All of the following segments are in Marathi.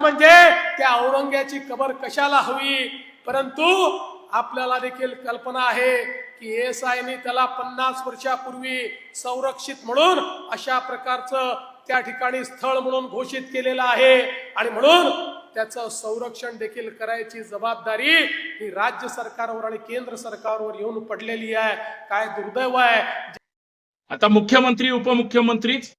म्हणजे त्या औरंग्याची कबर कशाला हवी? परंतु आपल्याला देखील कल्पना आहे की एस आयने त्याला पन्नास वर्षापूर्वी संरक्षित म्हणून अशा प्रकारचं त्या ठिकाणी स्थळ म्हणून घोषित केलेलं आहे. आणि म्हणून त्याचं संरक्षण देखील करायची जबाबदारी ही राज्य सरकारवर आणि केंद्र सरकारवर येऊन पडलेली आहे. काय दुर्दैव आहे? आता मुख्यमंत्री उपमुख्यमंत्रीच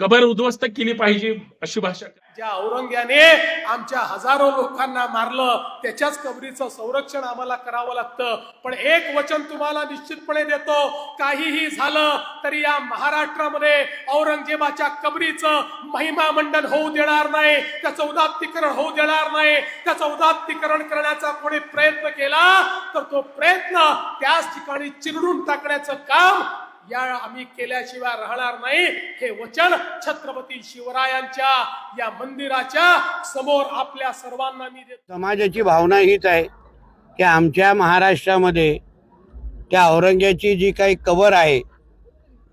कबर उद्ध्वस्त केली पाहिजे अशी भाषा. ज्या औरंग्याने आमच्या हजारो लोकांना मारलं त्याच्याच कबरीचं संरक्षण आम्हाला करावं लागतं. पण एक वचन तुम्हाला निश्चितपणे देतो काहीही झालं तरी या महाराष्ट्रामध्ये औरंगजेबाच्या कबरीचं महिमा मंडन होऊ देणार नाही त्याचं उदात्तीकरण होऊ देणार नाही. त्याचं उदात्तीकरण करण्याचा कोणी प्रयत्न केला तर तो प्रयत्न त्याच ठिकाणी चिरडून टाकण्याचं काम या आम्ही केल्याशिवाय राहणार नाही. हे वचन छत्रपती शिवरायांच्या या मंदिराच्या समोर आपल्या सर्वांना मी देतो. समाजाची भावना हीच आहे की आमच्या महाराष्ट्रामध्ये त्या औरंग्याची जी काही कबर आहे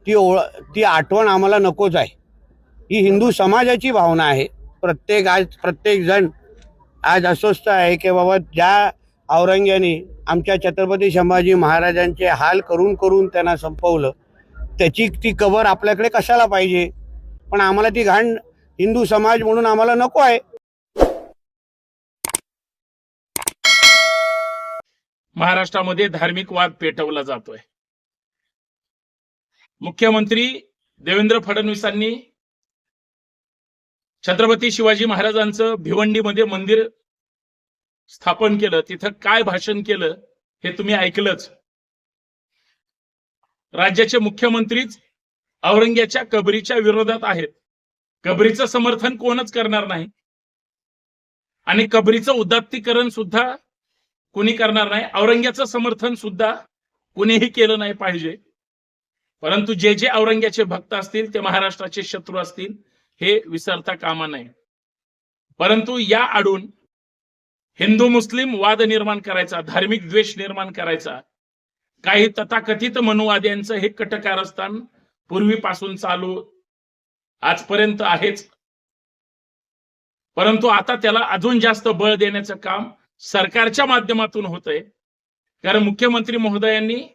ती ओळ ती आठवण आम्हाला नकोच आहे. ही हिंदू समाजाची भावना आहे. प्रत्येक आज प्रत्येक जण आज अस्वस्थ आहे की बाबा ज्या औरंग्याने आमच्या छत्रपती संभाजी महाराजांचे हाल करून करून त्यांना संपवलं. त्याची ती कबर आपल्याकडे कशाला पाहिजे? पण आम्हाला ती घाण हिंदू समाज म्हणून आम्हाला नको आहे. महाराष्ट्रामध्ये धार्मिक वाद पेटवला जातोय. मुख्यमंत्री देवेंद्र फडणवीसांनी छत्रपती शिवाजी महाराजांचं भिवंडीमध्ये मंदिर स्थापन केलं तिथं काय भाषण केलं हे तुम्ही ऐकलंच. राज्याचे मुख्यमंत्रीच औरंग्याच्या कबरीच्या विरोधात आहेत. कबरीचं समर्थन कोणच करणार नाही. आणि कबरीचं उदात्तीकरण सुद्धा कुणी करणार नाही. औरंग्याचं समर्थन सुद्धा कुणीही केलं नाही पाहिजे. परंतु जे जे औरंग्याचे भक्त असतील ते महाराष्ट्राचे शत्रू असतील हे विसरता कामा नये. परंतु या आडून हिंदू मुस्लिम वाद निर्माण करायचा धार्मिक द्वेष निर्माण करायचा काही तथाकथित मनुवाद्यांचं हे कटकारस्थान पूर्वीपासून चालू आजपर्यंत आहेच. परंतु आता त्याला अजून जास्त बळ देण्याचं काम सरकारच्या माध्यमातून होतंय. कारण मुख्यमंत्री महोदयांनी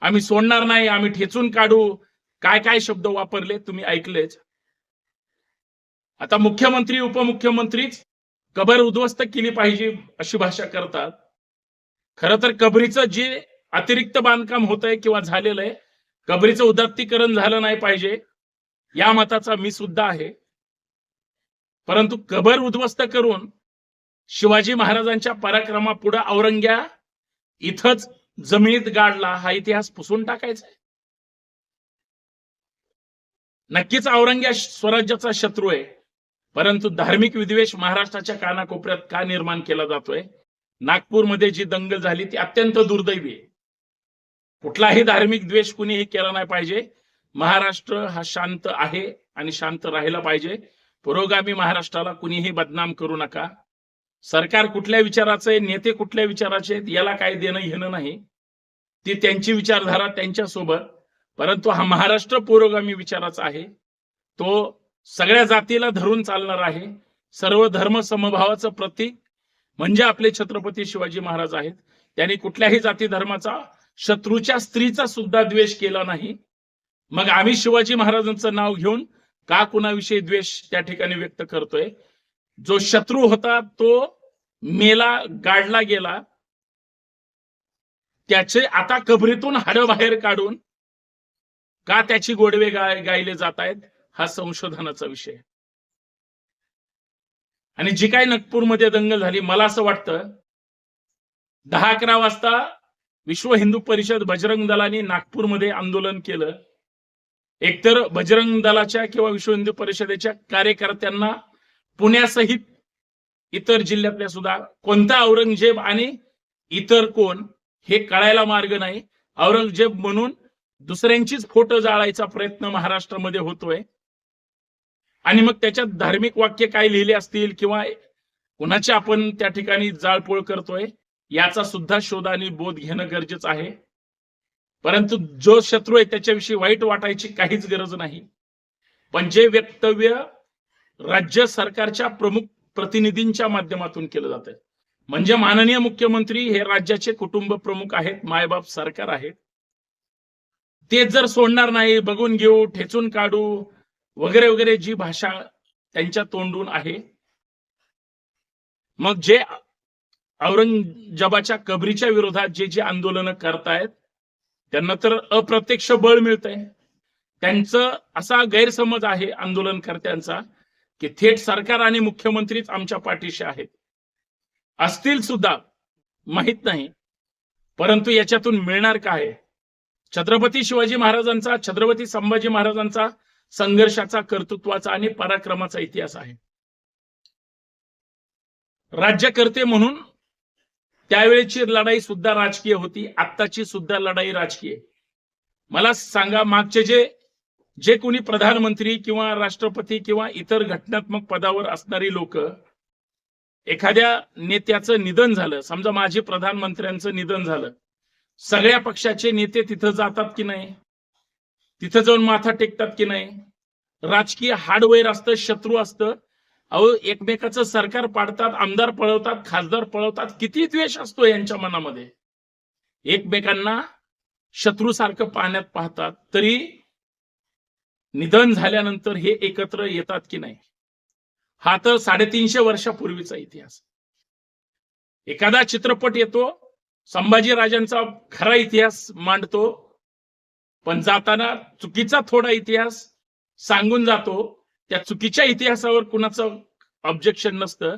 आम्ही सोडणार नाही आम्ही ठेचून काढू. काय काय शब्द वापरले तुम्ही ऐकलेच. आता मुख्यमंत्री उपमुख्यमंत्रीच कबर उद्ध्वस्त केली पाहिजे अशी भाषा करतात. खरं तर कबरीचं जे अतिरिक्त बांधकाम होत आहे किंवा झालेलं आहे कबरीचं उदात्तीकरण झालं नाही पाहिजे या मताचा मी सुद्धा आहे. परंतु कबर उद्ध्वस्त करून शिवाजी महाराजांच्या पराक्रमापुढे औरंग्या इथंच जमिनीत गाडला हा इतिहास पुसून टाकायचा आहे. नक्कीच औरंग्या स्वराज्याचा शत्रू आहे. परंतु धार्मिक विद्वेष महाराष्ट्राच्या कानाकोपऱ्यात का निर्माण केला जातोय? नागपूरमध्ये जी दंगल झाली ती अत्यंत दुर्दैवी आहे. कुठलाही धार्मिक द्वेष कुणीही केला नाही पाहिजे. महाराष्ट्र हा शांत आहे आणि शांत राहिला पाहिजे. पुरोगामी महाराष्ट्राला कुणीही बदनाम करू नका. सरकार कुठल्या विचाराचं आहे नेते कुठल्या विचाराचे आहेत याला काय देणं घेणं नाही. ती त्यांची विचारधारा त्यांच्यासोबत. परंतु हा महाराष्ट्र पुरोगामी विचाराचा आहे. तो सगळ्या जातीला धरून चालणार आहे. सर्व धर्म समभावाचं प्रतीक म्हणजे आपले छत्रपती शिवाजी महाराज आहेत. त्यांनी कुठल्याही जाती धर्माचा शत्रूच्या स्त्रीचा सुद्धा द्वेष केला नाही. मग आम्ही शिवाजी महाराजांचं नाव घेऊन का कुणाविषयी द्वेष त्या ठिकाणी व्यक्त करतोय? जो शत्रू होता तो मेला गाडला गेला. त्याचे आता कबरीतून हाड बाहेर काढून का त्याची गोडवे गाय गायले जात आहेत? हा संशोधनाचा विषय आहे. आणि जी काय नागपूरमध्ये दंगल झाली मला असं वाटतं दहा अकरा वाजता विश्व हिंदू परिषद बजरंग दलाने नागपूरमध्ये आंदोलन केलं. एकतर बजरंग दलाच्या किंवा विश्व हिंदू परिषदेच्या कार्यकर्त्यांना पुण्यासहित इतर जिल्ह्यातल्या सुद्धा कोणता औरंगजेब आणि इतर कोण हे कळायला मार्ग नाही. औरंगजेब म्हणून दुसऱ्यांचीच फोटो जाळायचा प्रयत्न महाराष्ट्रामध्ये होतोय. आणि मग त्याच्यात धार्मिक वाक्य काय लिहिले असतील किंवा कुणाची आपण त्या ठिकाणी जाळपोळ करतोय याचा सुद्धा शोध आणि बोध घेणं गरजेचं आहे. परंतु जो शत्रू आहे त्याच्याविषयी वाईट वाटायची काहीच गरज नाही. पण जे वक्तव्य राज्य सरकारच्या प्रमुख प्रतिनिधींच्या माध्यमातून केलं जात आहे म्हणजे माननीय मुख्यमंत्री हे राज्याचे कुटुंब प्रमुख आहेत मायबाप सरकार आहेत. ते जर सोडणार नाही बघून घेऊ ठेचून काढू वगैरे वगैरे जी भाषा त्यांच्या तोंडून आहे. मग जे औरंगजेबाच्या कबरीच्या विरोधात जे जे आंदोलन करतायत त्यांना तर अप्रत्यक्ष बळ मिळतंय. त्यांचं असा गैरसमज आहे आंदोलनकर्त्यांचा की थेट सरकार आणि मुख्यमंत्रीच आमच्या पाठीशी आहेत. असतील सुद्धा माहीत नाही परंतु याच्यातून मिळणार काय? छत्रपती शिवाजी महाराजांचा छत्रपती संभाजी महाराजांचा संघर्षाचा कर्तृत्वाचा आणि पराक्रमाचा इतिहास आहे. राज्यकर्ते म्हणून त्यावेळेची लढाई सुद्धा राजकीय होती आत्ताची सुद्धा लढाई राजकीय. मला सांगा मागचे जे जे कोणी प्रधानमंत्री किंवा राष्ट्रपती किंवा इतर घटनात्मक पदावर असणारी लोक एखाद्या नेत्याचं निधन झालं समजा माझे प्रधानमंत्र्यांचं निधन झालं सगळ्या पक्षाचे नेते तिथं जातात की नाही? तिथं जाऊन माथा टेकतात की नाही? राजकीय हार्डवेअर असतं शत्रू असतं. अहो एकमेकाचं सरकार पाडतात आमदार पळवतात खासदार पळवतात. किती द्वेष असतो यांच्या मनामध्ये. एकमेकांना शत्रू सारखं पाहण्यात पाहतात. तरी निधन झाल्यानंतर हे एकत्र येतात की नाही? हा तर साडेतीनशे वर्षापूर्वीचा इतिहास. एखादा चित्रपट येतो संभाजी राजांचा खरा इतिहास मांडतो. पण जाताना चुकीचा थोडा इतिहास सांगून जातो. त्या चुकीच्या इतिहासावर कुणाचं ऑब्जेक्शन नसतं.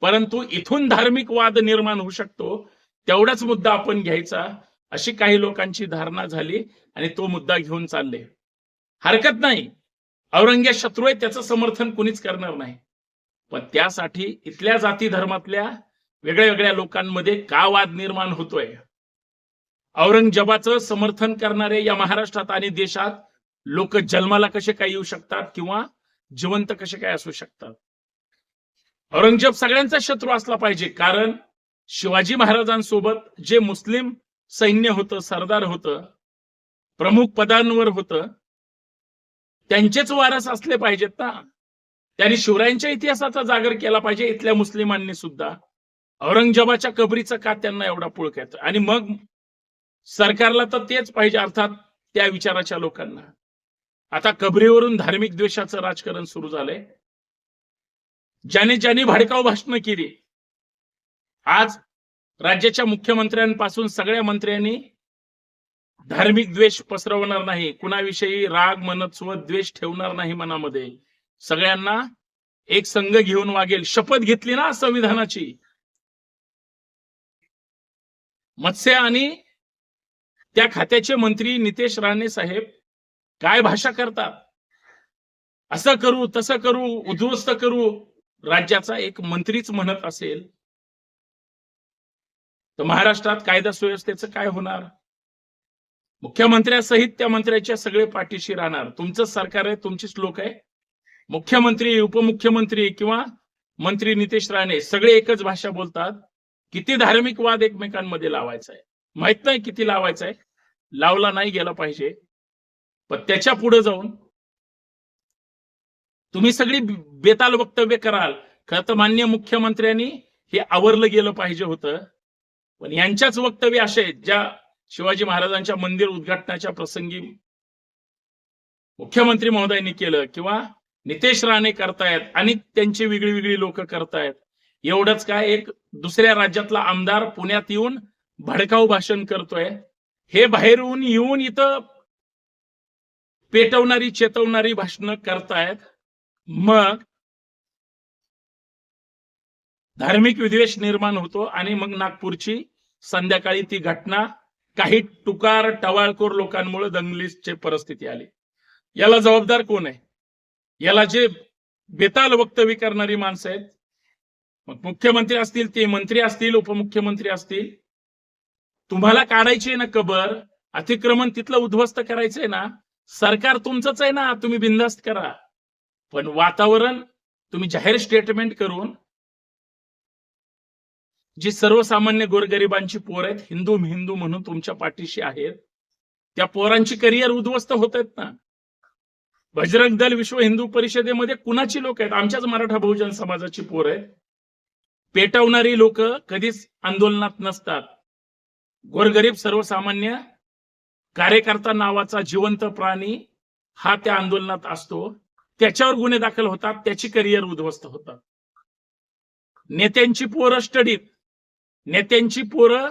परंतु इथून धार्मिक वाद निर्माण होऊ शकतो. तेवढाच मुद्दा आपण घ्यायचा. अशी काही लोकांची धारणा झाली आणि तो मुद्दा घेऊन चालले. हरकत नाही. औरंग्या शत्रू आहे त्याचं समर्थन कुणीच करणार नाही. पण त्यासाठी इथल्या जाती धर्मातल्या वेगळ्या वेगळ्या लोकांमध्ये का वाद निर्माण होतोय? औरंगजेबाचं समर्थन करणारे या महाराष्ट्रात आणि देशात लोक जन्माला कसे काय येऊ शकतात किंवा जिवंत कसे काय असू शकतात? औरंगजेब सगळ्यांचा शत्रू असला पाहिजे कारण शिवाजी महाराजांसोबत जे मुस्लिम सैन्य होतं सरदार होतं प्रमुख पदांवर होतं त्यांचेच वारस असले पाहिजेत ना. त्यांनी शिवरायांच्या इतिहासाचा जागर केला पाहिजे इथल्या मुस्लिमांनी सुद्धा. औरंगजेबाच्या कबरीचं का त्यांना एवढा पुळक येतो आणि मग सरकारला तर तेच पाहिजे अर्थात त्या विचाराच्या लोकांना. आता कबरीवरून धार्मिक द्वेषाचं राजकारण सुरू झालंय. ज्याने ज्याने भडकाव भाषणं केली. आज राज्याच्या मुख्यमंत्र्यांपासून सगळ्या मंत्र्यांनी धार्मिक द्वेष पसरवणार नाही. कुणाविषयी राग मनत्व द्वेष ठेवणार नाही मनामध्ये. सगळ्यांना एक संघ घेऊन वागेल. शपथ घेतली ना संविधानाची. मत्स्य आणि त्या खात्याचे मंत्री नितेश राणे साहेब काय भाषा करतात? असं करू तसं करू उद्ध्वस्त करू राज्याचा एक मंत्रीच म्हणत असेल तर महाराष्ट्रात कायदा सुव्यवस्थेचं काय होणार? मुख्यमंत्र्यासहित त्या मंत्र्याच्या सगळे पाठीशी राहणार. तुमचं सरकार आहे तुमचीच लोक आहे. मुख्यमंत्री उपमुख्यमंत्री किंवा मंत्री नितेश राणे सगळे एकच भाषा बोलतात. किती धार्मिक वाद एकमेकांमध्ये लावायचा आहे? माहीत नाही किती लावायचा आहे. लावला नाही गेला पाहिजे. पण त्याच्या पुढे जाऊन तुम्ही सगळी बेताल वक्तव्य कराल. खरं तर मान्य मुख्यमंत्र्यांनी हे आवरलं गेलं पाहिजे होतं. पण यांच्याच वक्तव्य असे आहेत ज्या शिवाजी महाराजांच्या मंदिर उद्घाटनाच्या प्रसंगी मुख्यमंत्री महोदयांनी केलं किंवा नितेश राणे करतायत आणि त्यांची वेगळी वेगळी लोक करतायत. एवढंच काय एक दुसऱ्या राज्यातला आमदार पुण्यात येऊन भडकाऊ भाषण करतोय. हे बाहेरून येऊन इथं पेटवणारी चेतवणारी भाषणं करतायत. मग धार्मिक विद्वेष निर्माण होतो आणि मग नागपूरची संध्याकाळी ती घटना काही टुकार टवाळखोर लोकांमुळे दंगलीची परिस्थिती आली. याला जबाबदार कोण आहे? याला जे बेताल वक्तव्य करणारी माणसं आहेत मग मुख्यमंत्री असतील ते मंत्री असतील उपमुख्यमंत्री असतील तुम्हाला काढायची आहे ना कबर अतिक्रमण तिथलं उद्ध्वस्त करायचंय ना सरकार तुमचंच आहे ना तुम्ही बिंदास्त करा. पण वातावरण तुम्ही जाहीर स्टेटमेंट करून जी सर्वसामान्य गोरगरिबांची पोर आहेत हिंदू हिंदू म्हणून तुमच्या पाठीशी आहेत त्या पोरांची करिअर उद्ध्वस्त होत आहेत ना. बजरंग दल विश्व हिंदू परिषदेमध्ये कुणाची लोक आहेत? आमच्याच मराठा बहुजन समाजाची पोर आहेत. पेटवणारी लोक कधीच आंदोलनात नसतात. गोरगरीब सर्वसामान्य कार्यकर्ता नावाचा जिवंत प्राणी हा त्या आंदोलनात असतो. त्याच्यावर गुन्हे दाखल होतात त्याची करिअर उद्ध्वस्त होतात. नेत्यांची पोरं स्टडीत नेत्यांची पोरं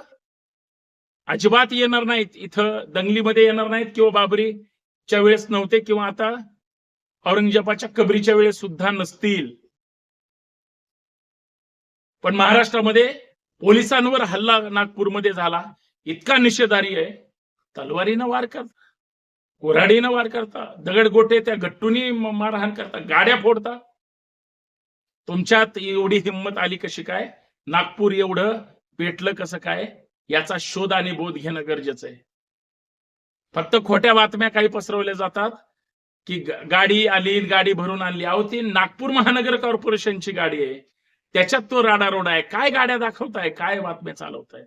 अजिबात येणार नाहीत. इथं दंगलीमध्ये येणार नाहीत किंवा बाबरीच्या वेळेस नव्हते किंवा आता औरंगजेबाच्या कबरीच्या वेळेस सुद्धा नसतील. पण महाराष्ट्रामध्ये पोलिसांवर हल्ला नागपूरमध्ये झाला. इतका निषेधारी आहे. तलवारीनं वार करता कोराडीनं वार करता दगडगोटे त्या गट्टूनी मारहाण करता गाड्या फोडता. तुमच्यात एवढी हिंमत आली कशी काय? नागपूर एवढं पेटलं कसं काय? याचा शोध आणि बोध घेणं गरजेचं आहे. फक्त खोट्या बातम्या काही पसरवल्या जातात की गाडी आली गाडी भरून आणली. अहो ती नागपूर महानगर कॉर्पोरेशनची गाडी आहे. त्याच्यात तो राडारोड आहे. काय गाड्या दाखवताय? काय बातम्या चालवताय?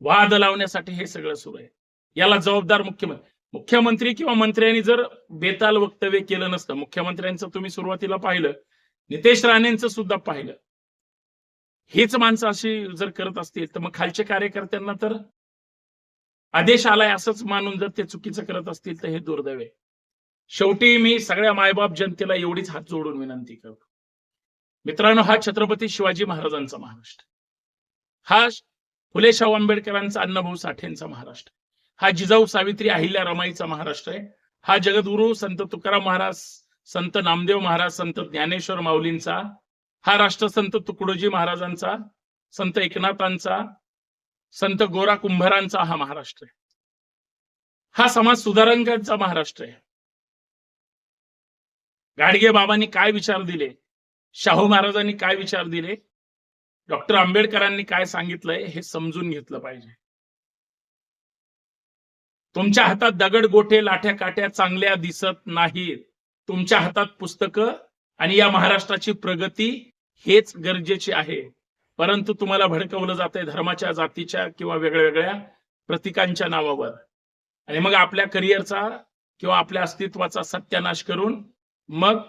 वाद लावण्यासाठी हे सगळं सुरू आहे. याला जबाबदार मुख्यमंत्री मुख्यमंत्री किंवा मंत्र्यांनी जर बेताल वक्तव्य केलं नसतं मुख्यमंत्र्यांचं तुम्ही सुरुवातीला पाहिलं नितेश राणेंचं सुद्धा पाहिलं. हीच माणसं अशी जर करत असतील तर मग खालच्या कार्यकर्त्यांना तर आदेश आलाय असंच मानून जर ते चुकीचं करत असतील तर हे दुर्दैव आहे. शेवटी मी सगळ्या मायबाप जनतेला एवढीच हात जोडून विनंती करतो. मित्रांनो हा छत्रपती शिवाजी महाराजांचा महाराष्ट्र. हा फुले शाहू आंबेडकरांचा अण्णाभाऊ साठेंचा महाराष्ट्र. हा जिजाऊ सावित्री अहिल्या रमाईचा महाराष्ट्र आहे. हा जगद्गुरु संत तुकाराम महाराज संत नामदेव महाराज संत ज्ञानेश्वर माऊलींचा हा राष्ट्र संत तुकडोजी महाराजांचा संत एकनाथांचा संत गोरा कुंभारांचा हा महाराष्ट्र आहे. हा समाज सुधारकांचा महाराष्ट्र आहे. गाडगे बाबांनी काय विचार दिले? शाहू महाराजांनी काय विचार दिले? डॉक्टर आंबेडकरांनी काय सांगितलंय हे समजून घेतलं पाहिजे. तुमच्या हातात दगड गोठे लाठ्या काट्या चांगल्या दिसत नाहीत. तुमच्या हातात पुस्तकं आणि या महाराष्ट्राची प्रगती हेच गरजेचे आहे. परंतु तुम्हाला भडकवलं जातंय धर्माच्या जातीच्या किंवा वेगळ्या वेगळ्या प्रतीकांच्या नावावर. आणि मग आपल्या करिअरचा किंवा आपल्या अस्तित्वाचा सत्यानाश करून मग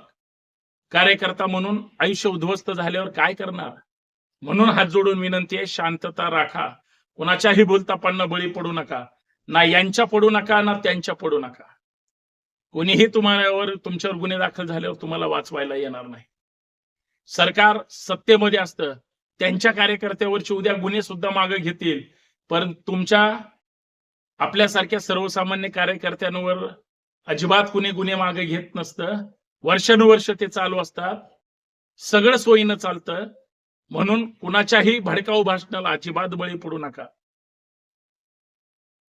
कार्यकर्ता म्हणून आयुष्य उद्ध्वस्त झाल्यावर काय करणार? म्हणून हात जोडून विनंती आहे शांतता राखा. कोणाच्याही बोलतापांना बळी पडू नका. ना यांच्या पडू नका ना त्यांच्या पडू नका. कोणीही तुम्हावर तुमच्यावर गुन्हे दाखल झाल्यावर तुम्हाला वाचवायला येणार नाही. सरकार सत्तेमध्ये असतं. त्यांच्या कार्यकर्त्यावरचे उद्या गुन्हे सुद्धा मागे घेतील. पण तुमच्या आपल्यासारख्या सर्वसामान्य कार्यकर्त्यांवर अजिबात कुणी गुन्हे मागे घेत नसतं. वर्षानुवर्ष ते चालू असतात. सगळं सोयीनं चालतं. म्हणून कुणाच्याही भडकाऊ भाषणाला अजिबात बळी पडू नका.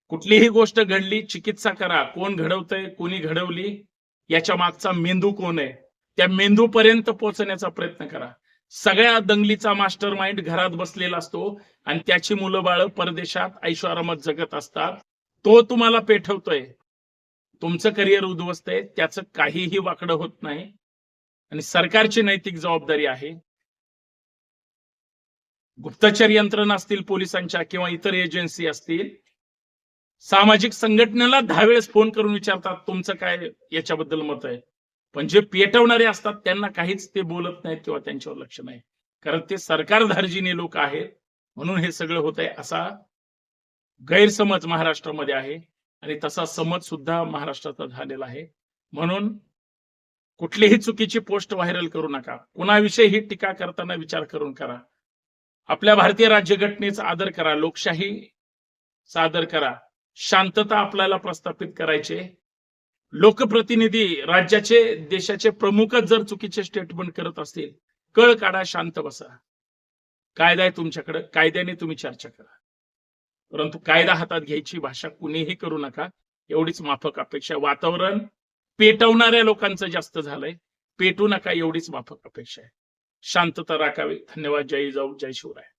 कुठलीही गोष्ट घडली चिकित्सा करा. कोण घडवतंय कोणी घडवली याच्या मागचा मेंदू कोण आहे? त्या मेंदूपर्यंत पोहोचण्याचा प्रयत्न करा. सगळ्या दंगलीचा मास्टर माइंड घरात बसलेला असतो आणि त्याची मुलं बाळ परदेशात ऐश्वरामत जगत असतात. तो तुम्हाला पेठवतोय. तुमचं करिअर उद्ध्वस्त आहे त्याचं काहीही वाकडं होत नाही. आणि सरकारची नैतिक जबाबदारी आहे. गुप्तचर यंत्रणा असतील पोलिसांच्या किंवा इतर एजन्सी असतील सामाजिक संघटनेला दहा वेळेस फोन करून विचारतात तुमचं काय याच्याबद्दल मत आहे? पण जे पेटवणारे असतात त्यांना काहीच ते बोलत नाहीत किंवा त्यांच्यावर लक्ष नाही. कारण ते सरकारधार्जिने लोक आहेत म्हणून हे सगळं होत आहे. असा गैरसमज महाराष्ट्रामध्ये आहे आणि तसा समज सुद्धा महाराष्ट्राचा झालेला आहे. म्हणून कुठलीही चुकीची पोस्ट व्हायरल करू नका. कुणाविषयी टीका करताना विचार करून करा. आपल्या भारतीय राज्यघटनेचा आदर करा लोकशाही सादर करा शांतता आपल्याला प्रस्थापित करायचे लोकप्रतिनिधी राज्याचे देशाचे प्रमुखच जर चुकीचे स्टेटमेंट करत असतील कळ काढा शांत बसा. कायदा आहे तुमच्याकडे कायद्याने तुम्ही चर्चा करा. परंतु कायदा हातात घ्यायची भाषा कुणीही करू नका एवढीच माफक अपेक्षा. वातावरण पेटवणाऱ्या लोकांचं जास्त झालंय पेटू नका एवढीच माफक अपेक्षा आहे. शांतता राखावी. धन्यवाद. जय जाऊ. जय शिवराय.